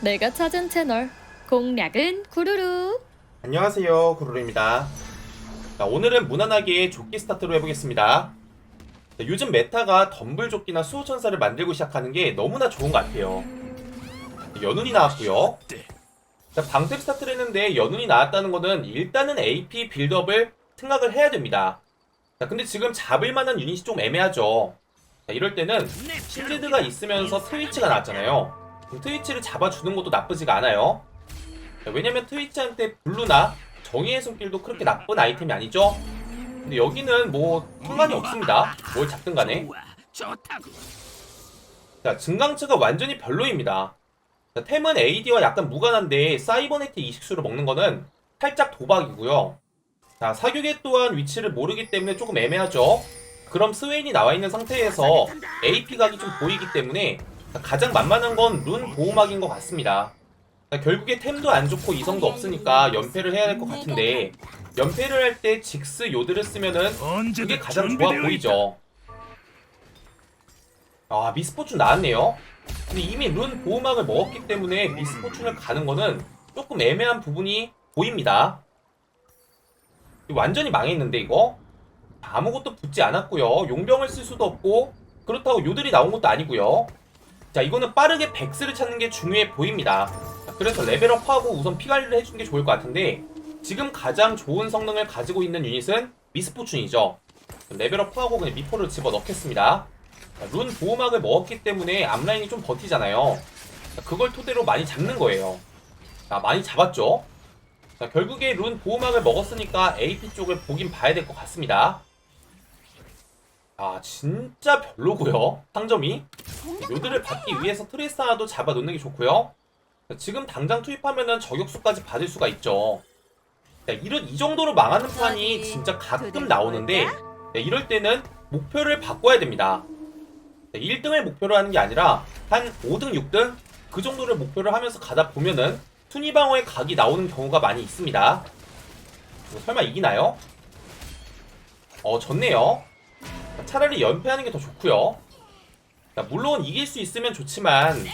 내가 찾은 채널 공략은 구루루. 안녕하세요 구루루입니다. 자, 오늘은 무난하게 조끼 스타트로 해보겠습니다. 자, 요즘 메타가 덤블 조끼나 수호천사를 만들고 시작하는 게 너무나 좋은 것 같아요. 연운이 나왔고요. 자, 방템 스타트를 했는데 연운이 나왔다는 거는 일단은 AP 빌드업을 생각을 해야 됩니다. 자, 근데 지금 잡을 만한 유닛이 좀 애매하죠. 자, 이럴 때는 신제드가 있으면서 트위치가 나왔잖아요 트위치를 잡아주는 것도 나쁘지가 않아요 자, 왜냐면 트위치한테 블루나 정의의 손길도 그렇게 나쁜 아이템이 아니죠? 근데 여기는 뭐 상관이 없습니다. 뭘 잡든 간에. 자, 증강체가 완전히 별로입니다. 자, 템은 AD와 약간 무관한데 사이버네트 이식수를 먹는 거는 살짝 도박이고요. 자, 사격에 또한 위치를 모르기 때문에 조금 애매하죠? 그럼 스웨인이 나와 있는 상태에서 AP 각이 좀 보이기 때문에 가장 만만한 건 룬 보호막인 것 같습니다. 자, 결국에 템도 안 좋고 이성도 없으니까 연패를 해야 될 것 같은데 연패를 할 때 직스 요드를 쓰면은 그게 가장 좋아 보이죠. 아 미스포춘 나왔네요. 근데 이미 룬 보호막을 먹었기 때문에 미스포춘을 가는 거는 조금 애매한 부분이 보입니다. 완전히 망했는데 이거 아무것도 붙지 않았고요. 용병을 쓸 수도 없고 그렇다고 요들이 나온 것도 아니고요. 자 이거는 빠르게 백스를 찾는 게 중요해 보입니다. 자, 그래서 레벨업하고 우선 피 관리를 해주는 게 좋을 것 같은데 지금 가장 좋은 성능을 가지고 있는 유닛은 미스포춘이죠. 레벨업하고 그냥 미포를 집어 넣겠습니다. 자, 룬 보호막을 먹었기 때문에 앞라인이 좀 버티잖아요. 자, 그걸 토대로 많이 잡는 거예요. 자, 많이 잡았죠? 자, 결국에 룬 보호막을 먹었으니까 AP 쪽을 보긴 봐야 될 것 같습니다. 아, 진짜 별로고요 상점이. 요들을 받기 위해서 트레이스 하나도 잡아놓는 게 좋고요. 자, 지금 당장 투입하면은 저격수까지 받을 수가 있죠. 자, 이런 이 정도로 망하는 판이 진짜 가끔 나오는데 네, 이럴 때는 목표를 바꿔야 됩니다. 네, 1등을 목표로 하는 게 아니라 한 5등, 6등 그 정도를 목표를 하면서 가다 보면은 순위방어의 각이 나오는 경우가 많이 있습니다. 이거 설마 이기나요? 어, 졌네요. 차라리 연패하는 게 더 좋고요. 자, 물론 이길 수 있으면 좋지만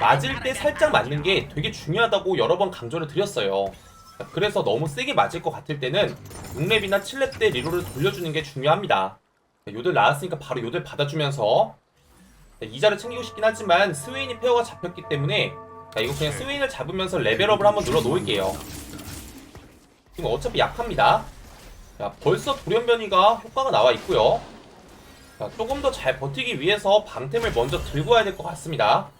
맞을 때 살짝 맞는 게 되게 중요하다고 여러 번 강조를 드렸어요. 자, 그래서 너무 세게 맞을 것 같을 때는 6렙이나 7렙 때 리로를 돌려주는 게 중요합니다. 자, 요들 나왔으니까 바로 요들 받아주면서 자, 이자를 챙기고 싶긴 하지만 스웨인이 페어가 잡혔기 때문에 자, 이거 그냥 스웨인을 잡으면서 레벨업을 한번 눌러 놓을게요. 지금 어차피 약합니다. 자, 벌써 돌연변이가 효과가 나와 있고요. 자, 조금 더 잘 버티기 위해서 방템을 먼저 들고 와야 될 것 같습니다.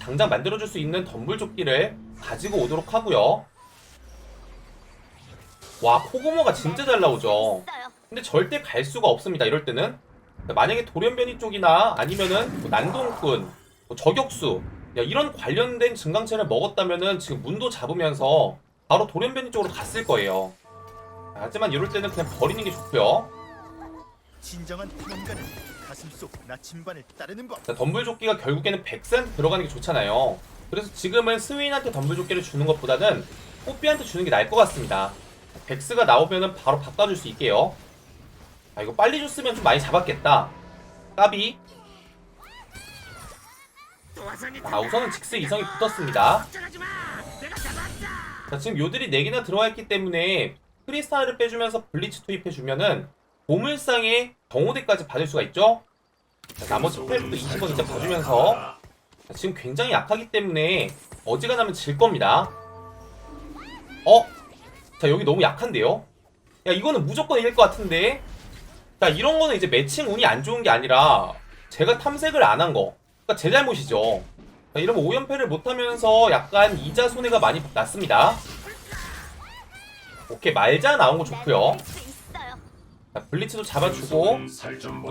당장 만들어줄 수 있는 덤불조끼를 가지고 오도록 하고요. 와, 코고모가 진짜 잘 나오죠. 근데 절대 갈 수가 없습니다. 이럴 때는 만약에 돌연변이 쪽이나 아니면은 뭐 난동꾼, 뭐 저격수 야, 이런 관련된 증강체를 먹었다면은 지금 문도 잡으면서 바로 돌연변이 쪽으로 갔을 거예요. 하지만 이럴 때는 그냥 버리는 게 좋고요. 진정한 탐험가는 가슴속 나침반을 따르는 법. 자, 덤블조끼가 결국에는 백스한테 들어가는 게 좋잖아요. 그래서 지금은 스웨인한테 덤블조끼를 주는 것보다는 뽀삐한테 주는 게 나을 것 같습니다. 백스가 나오면은 바로 바꿔줄 수 있게요. 아 이거 빨리 줬으면 좀 많이 잡았겠다. 까비. 아 우선은 직스 이성이 붙었습니다. 자 지금 요들이 4개나 들어와 있기 때문에 크리스탈을 빼주면서 블리츠 투입해주면은 보물상의 경호대까지 받을 수가 있죠? 자, 나머지 패도 20원 이제 봐주면서 자, 지금 굉장히 약하기 때문에 어지간하면 질 겁니다. 어? 자 여기 너무 약한데요? 야 이거는 무조건 이길 것 같은데? 자 이런 거는 이제 매칭 운이 안 좋은 게 아니라 제가 탐색을 안 한 거. 그러니까 제 잘못이죠. 자, 이러면 5연패를 못하면서 약간 이자 손해가 많이 났습니다. 오케이 말자 나온 거 좋고요. 자, 블리츠도 잡아주고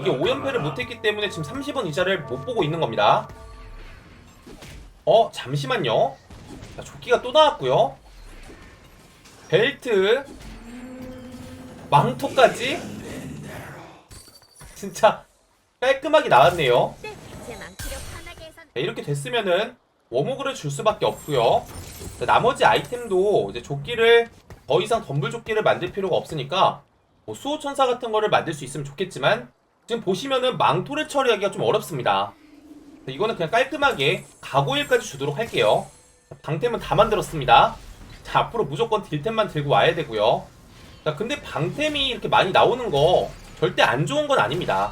이게 5연패를 못했기 때문에 지금 30원 이자를 못 보고 있는 겁니다. 어 잠시만요. 자, 조끼가 또 나왔고요. 벨트 망토까지 진짜 깔끔하게 나왔네요. 자, 이렇게 됐으면은 워목을 줄 수밖에 없고요. 자, 나머지 아이템도 이제 조끼를 더 이상 덤블 조끼를 만들 필요가 없으니까 뭐 수호천사 같은 거를 만들 수 있으면 좋겠지만 지금 보시면은 망토를 처리하기가 좀 어렵습니다. 자, 이거는 그냥 깔끔하게 가고일까지 주도록 할게요. 자, 방템은 다 만들었습니다. 자, 앞으로 무조건 딜템만 들고 와야 되고요. 자, 근데 방템이 이렇게 많이 나오는 거 절대 안 좋은 건 아닙니다.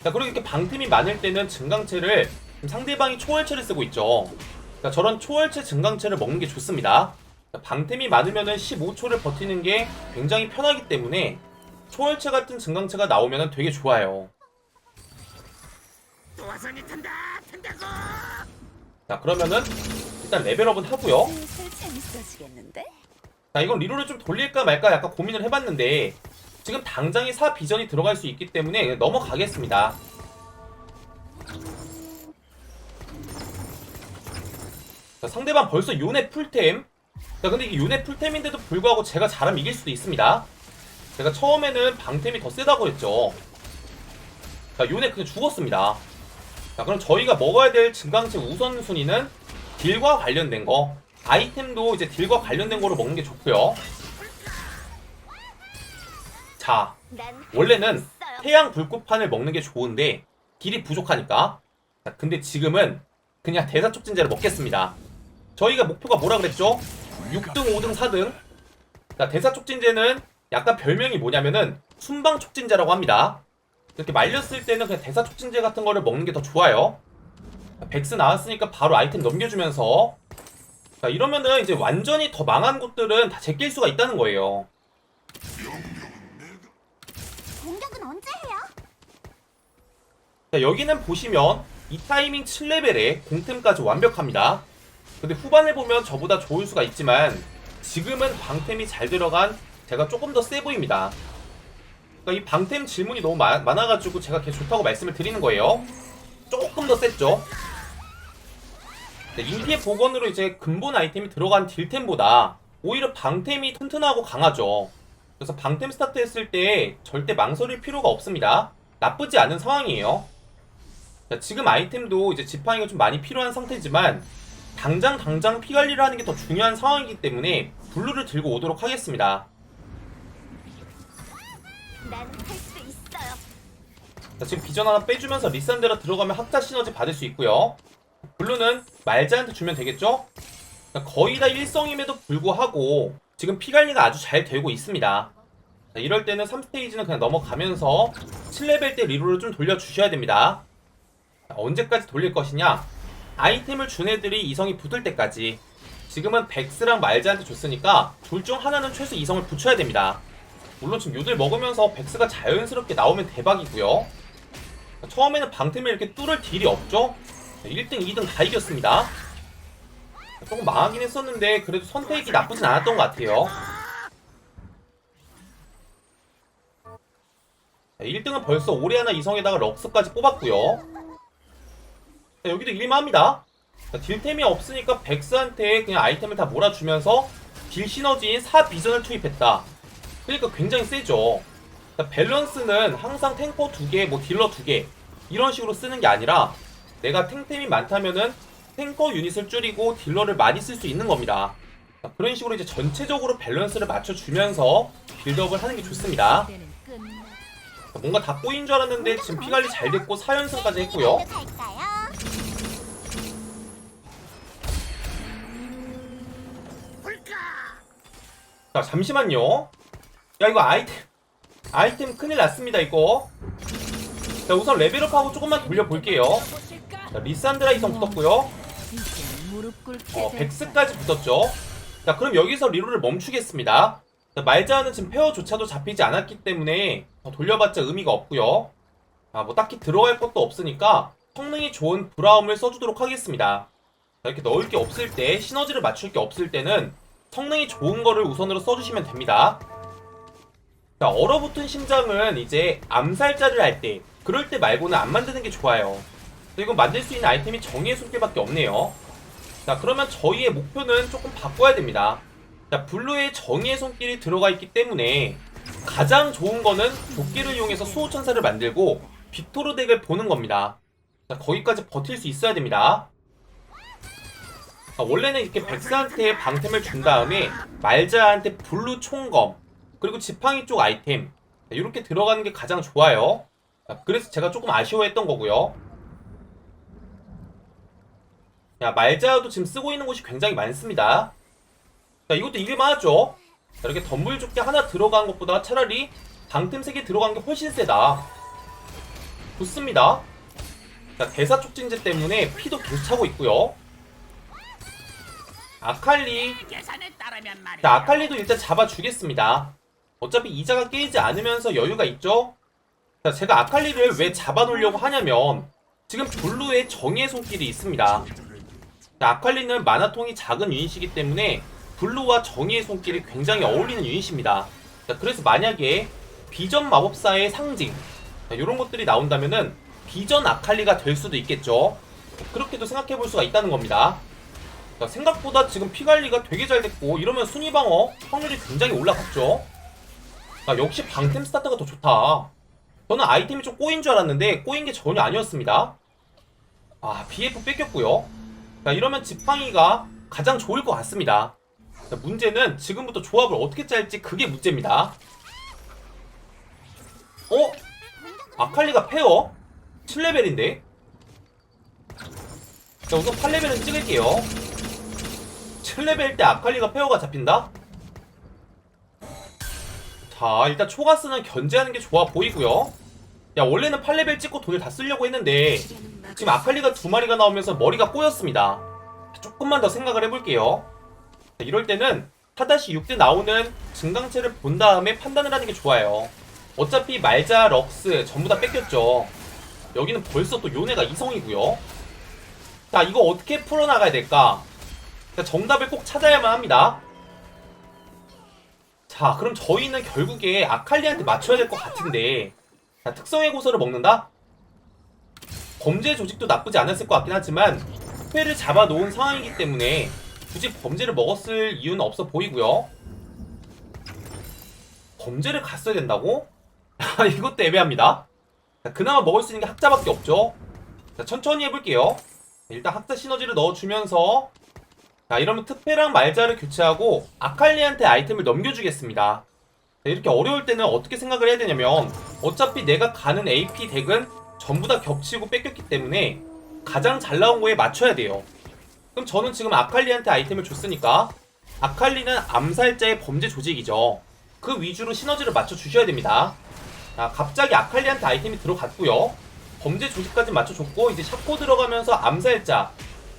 자, 그리고 이렇게 방템이 많을 때는 증강체를 상대방이 초월체를 쓰고 있죠. 자, 저런 초월체 증강체를 먹는 게 좋습니다. 자, 방템이 많으면은 15초를 버티는 게 굉장히 편하기 때문에 초월체 같은 증강체가 나오면 되게 좋아요. 자, 그러면은 일단 레벨업은 하고요. 재밌어지겠는데? 자, 이건 리로를 좀 돌릴까 말까 약간 고민을 해봤는데 지금 당장에 4 비전이 들어갈 수 있기 때문에 넘어가겠습니다. 자, 상대방 벌써 요네 풀템. 자, 근데 이게 요네 풀템인데도 불구하고 제가 잘하면 이길 수도 있습니다. 제가 처음에는 방템이 더 세다고 했죠. 자, 요네 그냥 죽었습니다. 자, 그럼 저희가 먹어야 될 증강체 우선순위는 딜과 관련된 거. 아이템도 이제 딜과 관련된 거로 먹는 게 좋고요. 자, 난 원래는. 태양 불꽃판을 먹는 게 좋은데 딜이 부족하니까. 자, 근데 지금은 그냥 대사 촉진제를 먹겠습니다. 저희가 목표가 뭐라 그랬죠? 6등, 5등, 4등. 자, 대사 촉진제는 약간 별명이 뭐냐면은 순방 촉진제라고 합니다. 이렇게 말렸을 때는 그냥 대사 촉진제 같은 거를 먹는 게 더 좋아요. 자, 백스 나왔으니까 바로 아이템 넘겨주면서 자, 이러면은 이제 완전히 더 망한 곳들은 다 제낄 수가 있다는 거예요. 공격은 언제 해요? 자, 여기는 보시면 이 타이밍 7레벨에 공템까지 완벽합니다. 근데 후반을 보면 저보다 좋을 수가 있지만 지금은 방템이 잘 들어간 제가 조금 더 세 보입니다. 그러니까 이 방템 질문이 너무 많, 많아가지고 제가 걔 좋다고 말씀을 드리는 거예요. 조금 더 셌죠. 네, 인피의 복원으로 이제 근본 아이템이 들어간 딜템보다 오히려 방템이 튼튼하고 강하죠. 그래서 방템 스타트 했을 때 절대 망설일 필요가 없습니다. 나쁘지 않은 상황이에요. 자, 지금 아이템도 이제 지팡이가 좀 많이 필요한 상태지만 당장 당장 피 관리를 하는 게 더 중요한 상황이기 때문에 블루를 들고 오도록 하겠습니다. 자, 지금 비전 하나 빼주면서 리산드라 들어가면 학자 시너지 받을 수 있고요. 블루는 말자한테 주면 되겠죠? 자, 거의 다 일성임에도 불구하고 지금 피 관리가 아주 잘 되고 있습니다. 자, 이럴 때는 3스테이지는 그냥 넘어가면서 7레벨 때 리로를 좀 돌려주셔야 됩니다. 자, 언제까지 돌릴 것이냐? 아이템을 준 애들이 이성이 붙을 때까지. 지금은 백스랑 말자한테 줬으니까 둘 중 하나는 최소 이성을 붙여야 됩니다. 물론 지금 요들 먹으면서 백스가 자연스럽게 나오면 대박이고요. 처음에는 방템에 이렇게 뚫을 딜이 없죠? 1등, 2등 다 이겼습니다. 조금 망하긴 했었는데 그래도 선택이 나쁘진 않았던 것 같아요. 1등은 벌써 오리아나 이성에다가 럭스까지 뽑았고요. 자, 여기도 일만합니다. 자, 딜템이 없으니까 백스한테 그냥 아이템을 다 몰아주면서 딜 시너지인 4 비전을 투입했다. 그러니까 굉장히 세죠. 자, 밸런스는 항상 탱커 2개, 뭐 딜러 2개 이런 식으로 쓰는 게 아니라 내가 탱템이 많다면은 탱커 유닛을 줄이고 딜러를 많이 쓸 수 있는 겁니다. 자, 그런 식으로 이제 전체적으로 밸런스를 맞춰주면서 빌드업을 하는 게 좋습니다. 자, 뭔가 다 꼬인 줄 알았는데 지금 피 관리 잘 됐고 4연승까지 했고요. 자 잠시만요 야 이거 아이템. 아이템 큰일 났습니다 이거. 자 우선 레벨업하고 조금만 돌려볼게요. 자 리산드라 이성 붙었고요. 무릎 꿇게 어. 백스까지 붙었죠. 자 그럼 여기서 리로를 멈추겠습니다. 자, 말자는 지금 페어조차도 잡히지 않았기 때문에 더 돌려봤자 의미가 없고요. 아 뭐 딱히 들어갈 것도 없으니까 성능이 좋은 브라움을 써주도록 하겠습니다. 자, 이렇게 넣을 게 없을 때 시너지를 맞출 게 없을 때는 성능이 좋은 거를 우선으로 써주시면 됩니다 자 얼어붙은 심장은 이제 암살자를 할 때 그럴 때 말고는 안 만드는 게 좋아요. 그리고 만들 수 있는 아이템이 정의의 손길밖에 없네요. 자 그러면 저희의 목표는 조금 바꿔야 됩니다. 자 블루에 정의의 손길이 들어가 있기 때문에 가장 좋은 거는 도끼를 이용해서 수호천사를 만들고 빅토르 덱을 보는 겁니다. 자 거기까지 버틸 수 있어야 됩니다. 자, 원래는 이렇게 백스한테 방템을 준 다음에 말자한테 블루 총검 그리고 지팡이 쪽 아이템 이렇게 들어가는 게 가장 좋아요 자, 그래서 제가 조금 아쉬워했던 거고요 야, 말자도 지금 쓰고 있는 곳이 굉장히 많습니다. 자, 이것도 이길만하죠? 자, 이렇게 덤불 좁게 하나 들어간 것보다 차라리 방템 3개 들어간 게 훨씬 세다. 좋습니다. 자, 대사 촉진제 때문에 피도 계속 차고 있고요. 아칼리. 자, 아칼리도 일단 잡아주겠습니다. 어차피 이자가 깨지지 않으면서 여유가 있죠? 자, 제가 아칼리를 왜 잡아놓으려고 하냐면, 지금 블루에 정의의 손길이 있습니다. 자, 아칼리는 마나통이 작은 유닛이기 때문에, 블루와 정의의 손길이 굉장히 어울리는 유닛입니다. 자, 그래서 만약에 비전 마법사의 상징, 자, 이런 것들이 나온다면은, 비전 아칼리가 될 수도 있겠죠. 그렇게도 생각해 볼 수가 있다는 겁니다. 자, 생각보다 지금 피 관리가 되게 잘 됐고, 이러면 순위 방어 확률이 굉장히 올라갔죠. 아, 역시 방템 스타트가 더 좋다. 저는 아이템이 좀 꼬인 줄 알았는데 꼬인 게 전혀 아니었습니다. 아, BF 뺏겼고요. 자, 이러면 지팡이가 가장 좋을 것 같습니다. 자, 문제는 지금부터 조합을 어떻게 짤지 그게 문제입니다. 어? 아칼리가 페어? 7레벨인데? 자, 우선 8레벨은 찍을게요. 7레벨 때 아칼리가 페어가 잡힌다? 자 일단 초가스는 견제하는 게 좋아 보이고요. 야 원래는 8레벨 찍고 돈을 다 쓰려고 했는데 지금 아칼리가 두 마리가 나오면서 머리가 꼬였습니다. 조금만 더 생각을 해볼게요. 자, 이럴 때는 타다시 6대 나오는 증강체를 본 다음에 판단을 하는 게 좋아요. 어차피 말자, 럭스 전부 다 뺏겼죠. 여기는 벌써 또 요네가 이성이고요. 자 이거 어떻게 풀어나가야 될까? 자, 정답을 꼭 찾아야만 합니다 자, 그럼 저희는 결국에 아칼리한테 맞춰야 될 것 같은데, 자, 특성의 고서를 먹는다? 범죄 조직도 나쁘지 않았을 것 같긴 하지만, 회를 잡아놓은 상황이기 때문에, 굳이 범죄를 먹었을 이유는 없어 보이고요. 범죄를 갔어야 된다고? 아, 이것도 애매합니다. 자, 그나마 먹을 수 있는 게 학자밖에 없죠. 자, 천천히 해볼게요. 일단 학자 시너지를 넣어주면서, 자 이러면 특패랑 말자를 교체하고 아칼리한테 아이템을 넘겨주겠습니다. 자, 이렇게 어려울 때는 어떻게 생각을 해야 되냐면 어차피 내가 가는 AP 덱은 전부 다 겹치고 뺏겼기 때문에 가장 잘 나온 거에 맞춰야 돼요. 그럼 저는 지금 아칼리한테 아이템을 줬으니까 아칼리는 암살자의 범죄 조직이죠. 그 위주로 시너지를 맞춰 주셔야 됩니다. 자 갑자기 아칼리한테 아이템이 들어갔고요. 범죄 조직까지 맞춰줬고 이제 샤코 들어가면서 암살자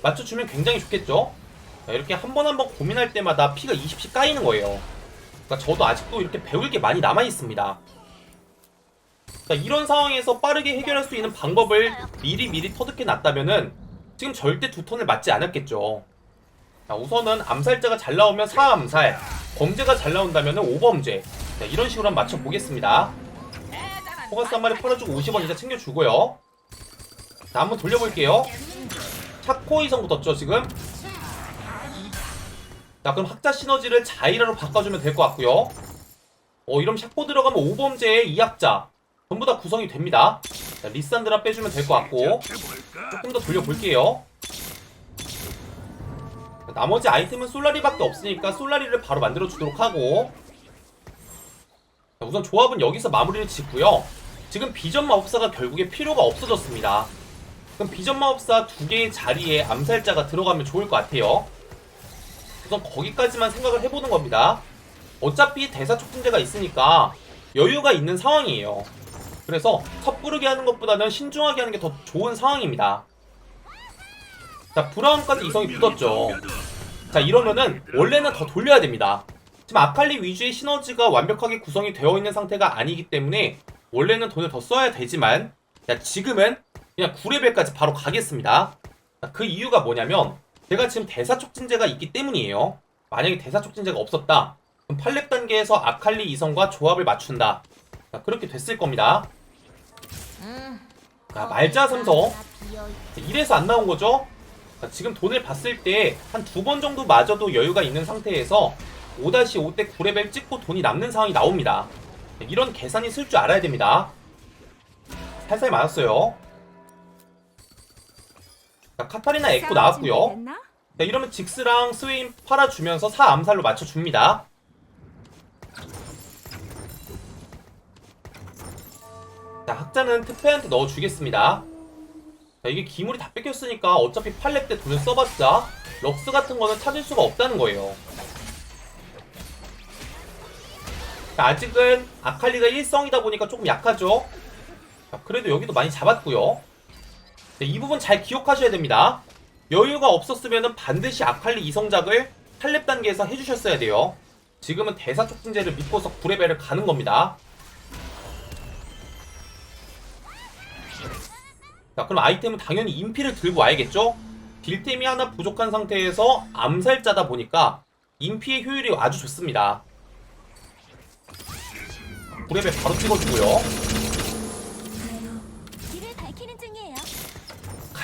맞춰주면 굉장히 좋겠죠? 자, 이렇게 한 번 한 번 고민할 때마다 피가 20씩 까이는 거예요. 그러니까 저도 아직도 이렇게 배울 게 많이 남아 있습니다. 자, 이런 상황에서 빠르게 해결할 수 있는 방법을 미리 미리 터득해 놨다면은 지금 절대 두 턴을 맞지 않았겠죠. 자, 우선은 암살자가 잘 나오면 4암살, 범죄가 잘 나온다면은 5범죄. 자, 이런 식으로 한번 맞춰 보겠습니다. 포가스 한 마리 팔아주고 50원 이자 챙겨주고요. 자, 한번 돌려볼게요. 차코 이성 붙었죠, 지금? 자 그럼 학자 시너지를 자이라로 바꿔주면 될 것 같고요. 어 이러면 샤코 들어가면 5범죄의 2학자. 전부 다 구성이 됩니다. 자, 리산드라 빼주면 될 것 같고. 조금 더 돌려볼게요. 자, 나머지 아이템은 솔라리밖에 없으니까 솔라리를 바로 만들어주도록 하고. 자, 우선 조합은 여기서 마무리를 짓고요. 지금 비전 마법사가 결국에 필요가 없어졌습니다. 그럼 비전 마법사 두 개의 자리에 암살자가 들어가면 좋을 것 같아요 우선 거기까지만 생각을 해보는 겁니다. 어차피 대사 촉진제가 있으니까 여유가 있는 상황이에요. 그래서 섣부르게 하는 것보다는 신중하게 하는 게 더 좋은 상황입니다. 자, 브라운까지 이성이 붙었죠. 자, 이러면은 원래는 더 돌려야 됩니다. 지금 아칼리 위주의 시너지가 완벽하게 구성이 되어 있는 상태가 아니기 때문에 원래는 돈을 더 써야 되지만 자, 지금은 그냥 9레벨까지 바로 가겠습니다. 자, 그 이유가 뭐냐면 제가 지금 대사 촉진제가 있기 때문이에요. 만약에 대사 촉진제가 없었다. 그럼 8렙 단계에서 아칼리 이성과 조합을 맞춘다. 자, 그렇게 됐을 겁니다. 자, 말자 삼성. 이래서 안 나온 거죠? 자, 지금 돈을 봤을 때 한 두 번 정도 맞아도 여유가 있는 상태에서 5-5 때 9레벨 찍고 돈이 남는 상황이 나옵니다. 자, 이런 계산이 쓸 줄 알아야 됩니다. 살살 맞았어요. 자, 카타리나 에코 나왔고요. 자, 이러면 직스랑 스웨인 팔아주면서 4암살로 맞춰줍니다. 자, 학자는 특패한테 넣어주겠습니다. 자, 자, 이게 기물이 다 뺏겼으니까 어차피 팔렙 때 돈을 써봤자 럭스 같은 거는 찾을 수가 없다는 거예요. 자, 아직은 아칼리가 1성이다 보니까 조금 약하죠. 자, 그래도 여기도 많이 잡았고요. 자, 이 부분 잘 기억하셔야 됩니다. 여유가 없었으면 반드시 아칼리 2성작을 팔렙 단계에서 해주셨어야 돼요. 지금은 대사 촉진제를 믿고서 9레벨을 가는 겁니다. 자, 그럼 아이템은 당연히 인피를 들고 와야겠죠? 딜템이 하나 부족한 상태에서 암살자다 보니까 인피의 효율이 아주 좋습니다. 9레벨 바로 찍어주고요.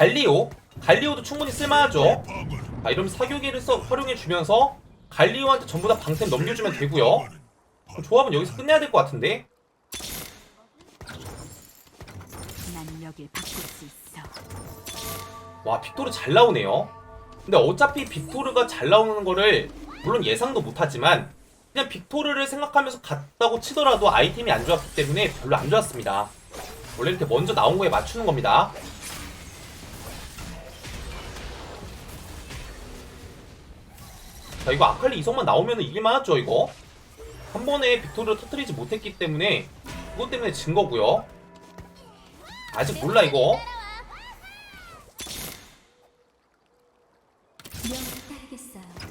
갈리오. 갈리오도 충분히 쓸만하죠. 자, 이러면 사교계를 써, 활용해주면서 갈리오한테 전부 다 방템 넘겨주면 되고요. 그럼 조합은 여기서 끝내야 될 것 같은데? 와 빅토르 잘 나오네요 근데 어차피 빅토르가 잘 나오는 거를 물론 예상도 못하지만 그냥 빅토르를 생각하면서 갔다고 치더라도 아이템이 안 좋았기 때문에 별로 안 좋았습니다 원래 이렇게 먼저 나온 거에 맞추는 겁니다 자 이거 아칼리 이성만 나오면 이길만 하죠 이거 한 번에 빅토르를 터뜨리지 못했기 때문에 그것 때문에 진 거고요 아직 몰라 이거.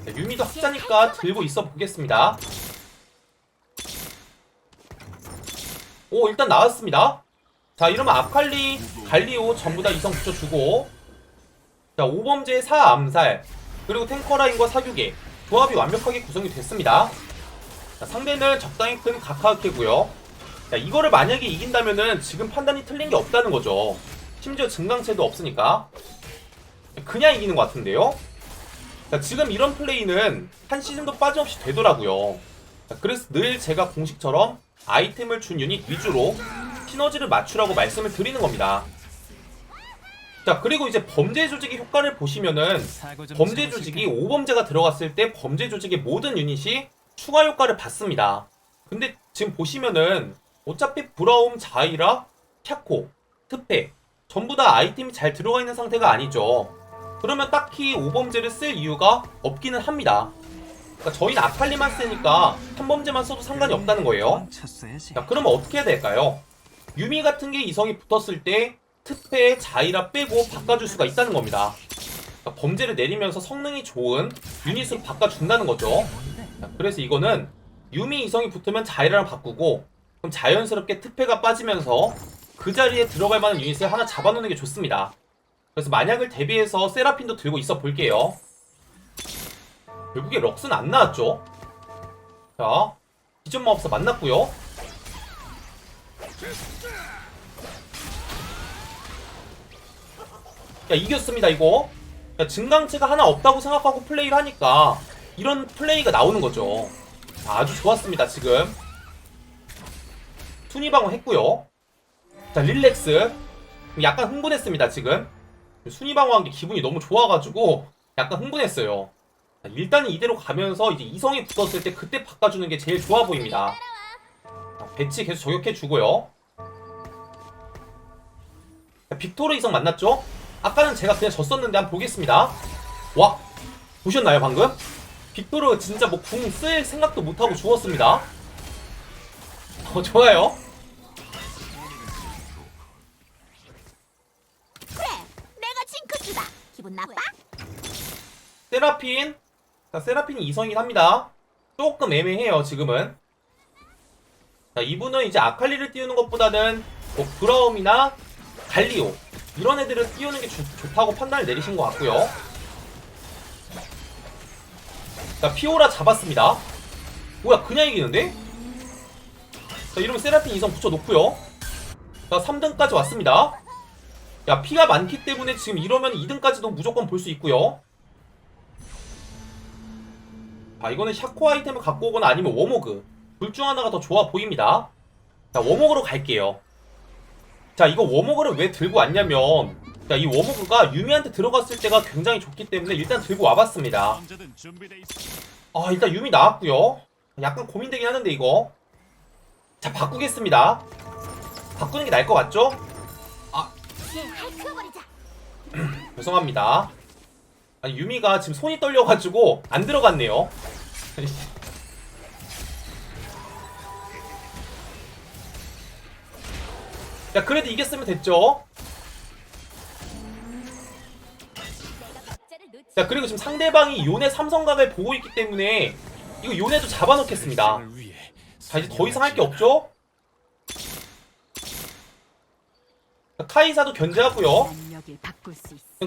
자, 유미도 학자니까 들고 있어 보겠습니다. 오 일단 나왔습니다. 자 이러면 아칼리, 갈리오 전부 다 이성 붙여주고 자 5범죄 4암살 그리고 탱커라인과 사규계 조합이 완벽하게 구성이 됐습니다. 자, 상대는 적당히 큰. 자 이거를 만약에 이긴다면은 지금 판단이 틀린 게 없다는 거죠. 심지어 증강체도 없으니까 그냥 이기는 것 같은데요. 자, 지금 이런 플레이는 한 시즌도 빠짐없이 되더라고요. 자, 그래서 늘 제가 공식처럼 아이템을 준 유닛 위주로 시너지를 맞추라고 말씀을 드리는 겁니다. 자, 그리고 이제 범죄 조직의 효과를 보시면은 범죄 조직이 5범죄가 들어갔을 때 범죄 조직의 모든 유닛이 추가 효과를 받습니다. 근데 지금 보시면은 어차피 브라움, 자이라, 샤코, 트페 전부 다 아이템이 잘 들어가 있는 상태가 아니죠. 그러면 딱히 5범죄를 쓸 이유가 없기는 합니다. 그러니까 저희는 아칼리만 쓰니까 한 범죄만 써도 상관이 없다는 거예요. 쳤어야지. 자, 그러면 어떻게 해야 될까요? 유미 같은 게 이성이 붙었을 때 특패에 자이라 빼고 바꿔줄 수가 있다는 겁니다. 그러니까 범죄를 내리면서 성능이 좋은 유닛으로 바꿔준다는 거죠. 자, 그래서 이거는 유미 이성이 붙으면 자이라랑 바꾸고 그럼 자연스럽게 특패가 빠지면서 그 자리에 들어갈 만한 유닛을 하나 잡아놓는 게 좋습니다. 그래서 만약을 대비해서 세라핀도 들고 있어 볼게요. 결국에 럭스는 안 나왔죠. 자, 기존 마법사 만났고요. 야 이겼습니다 이거. 야, 증강체가 하나 없다고 생각하고 플레이를 하니까 이런 플레이가 나오는 거죠. 아주 좋았습니다 지금. 순위방어 했고요. 자 릴렉스. 약간 흥분했습니다 지금. 순위방어 한 게 기분이 너무 좋아가지고 약간 흥분했어요. 자, 일단은 이대로 가면서 이제 이성이 붙었을 때 그때 바꿔주는 게 제일 좋아 보입니다. 자, 배치 계속 저격해 주고요. 자, 빅토르 이성 만났죠? 아까는 제가 그냥 졌었는데 한번 보겠습니다. 와 보셨나요 방금? 빅토르 진짜 뭐 궁 쓸 생각도 못하고 죽었습니다. 어 좋아요. 그래, 내가 징크스다. 기분 나빠? 세라핀. 자, 세라핀이 이성이긴 합니다. 조금 애매해요, 지금은. 자, 이분은 이제 아칼리를 띄우는 것보다는 뭐 브라움이나 갈리오 이런 애들을 띄우는 게 좋, 좋다고 판단을 내리신 것 같고요. 자, 피오라 잡았습니다. 뭐야, 그냥 이기는데? 자, 이러면 세라핀 이성 붙여놓고요. 자, 3등까지 왔습니다. 야, 피가 많기 때문에 지금 이러면 2등까지도 무조건 볼 수 있고요. 자, 이거는 샤코 아이템을 갖고 오거나 아니면 워모그. 둘 중 하나가 더 좋아 보입니다. 자, 워모그로 갈게요. 자, 이거 워모그를 왜 들고 왔냐면, 자, 이 워모그가 유미한테 들어갔을 때가 굉장히 좋기 때문에 일단 들고 와봤습니다. 아, 일단 유미 나왔고요. 약간 고민되긴 하는데, 이거. 자, 바꾸겠습니다. 바꾸는 게 나을 것 같죠? 얘 핥혀버리자. 죄송합니다. 아니 유미가 지금 손이 떨려가지고 안 들어갔네요. 야 그래도 이겼으면 됐죠. 자 그리고 지금 상대방이 요네 삼성각을 보고 있기 때문에 이거 요네도 잡아놓겠습니다. 자 이제 더 이상 할 게 없죠? 자, 카이사도 견제하고요.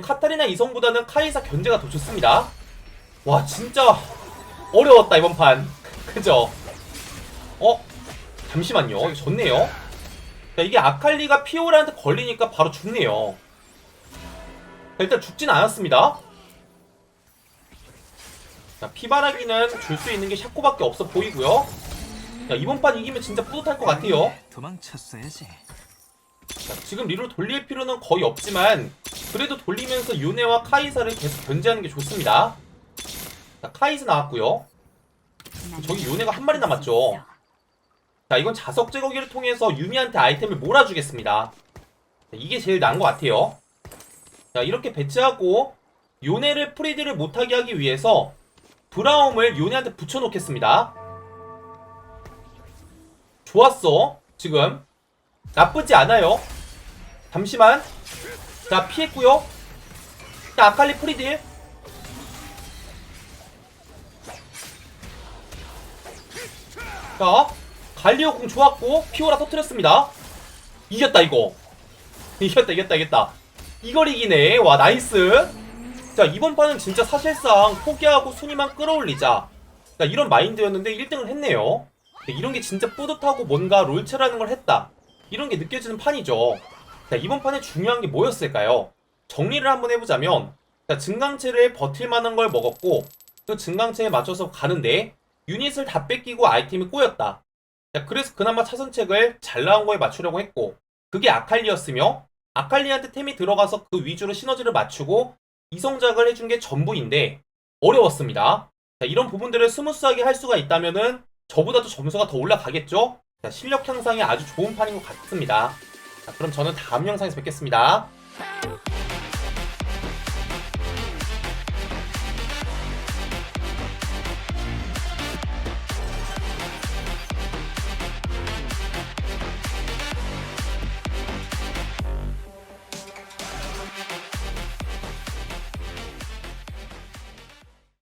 카타리나 이성보다는 카이사 견제가 더 좋습니다. 와 진짜 어려웠다 이번 판. 그죠? 어? 잠시만요. 이거 좋네요. 자, 이게 아칼리가 피오라한테 걸리니까 바로 죽네요. 자, 일단 죽진 않았습니다. 자, 피바라기는 줄 수 있는 게 샤코밖에 없어 보이고요. 야, 이번 판 이기면 진짜 뿌듯할 것 같아요. 도망쳤어야지. 자, 지금 리로 돌릴 필요는 거의 없지만 그래도 돌리면서 요네와 카이사를 계속 견제하는 게 좋습니다. 자, 카이사 나왔고요. 난 저기 요네가 한 마리 남았죠. 자, 이건 자석 제거기를 통해서 유미한테 아이템을 몰아주겠습니다. 자, 이게 제일 나은 것 같아요. 자, 이렇게 배치하고 요네를 프리드를 못하게 하기 위해서 브라움을 요네한테 붙여놓겠습니다. 좋았어. 지금 나쁘지 않아요. 잠시만. 자, 피했고요. 자, 아칼리 프리딜. 자, 갈리오 궁 좋았고 피오라 터트렸습니다. 이겼다 이거. 이겼다 이겼다 이겼다. 이걸 이기네. 와 나이스. 자 이번 판은 진짜 사실상 포기하고 순위만 끌어올리자. 자 이런 마인드였는데 1등을 했네요. 이런 게 진짜 뿌듯하고 뭔가 롤체라는 걸 했다. 이런 게 느껴지는 판이죠. 자 이번 판에 중요한 게 뭐였을까요? 정리를 한번 해보자면 자 증강체를 버틸 만한 걸 먹었고 그 증강체에 맞춰서 가는데 유닛을 다 뺏기고 아이템이 꼬였다. 자, 그래서 그나마 차선책을 잘 나온 거에 맞추려고 했고, 그게 아칼리였으며, 아칼리한테 템이 들어가서 그 위주로 시너지를 맞추고, 이성작을 해준 게 전부인데, 어려웠습니다. 자, 이런 부분들을 스무스하게 할 수가 있다면은, 저보다도 점수가 더 올라가겠죠? 자, 실력 향상에 아주 좋은 판인 것 같습니다. 자, 그럼 저는 다음 영상에서 뵙겠습니다.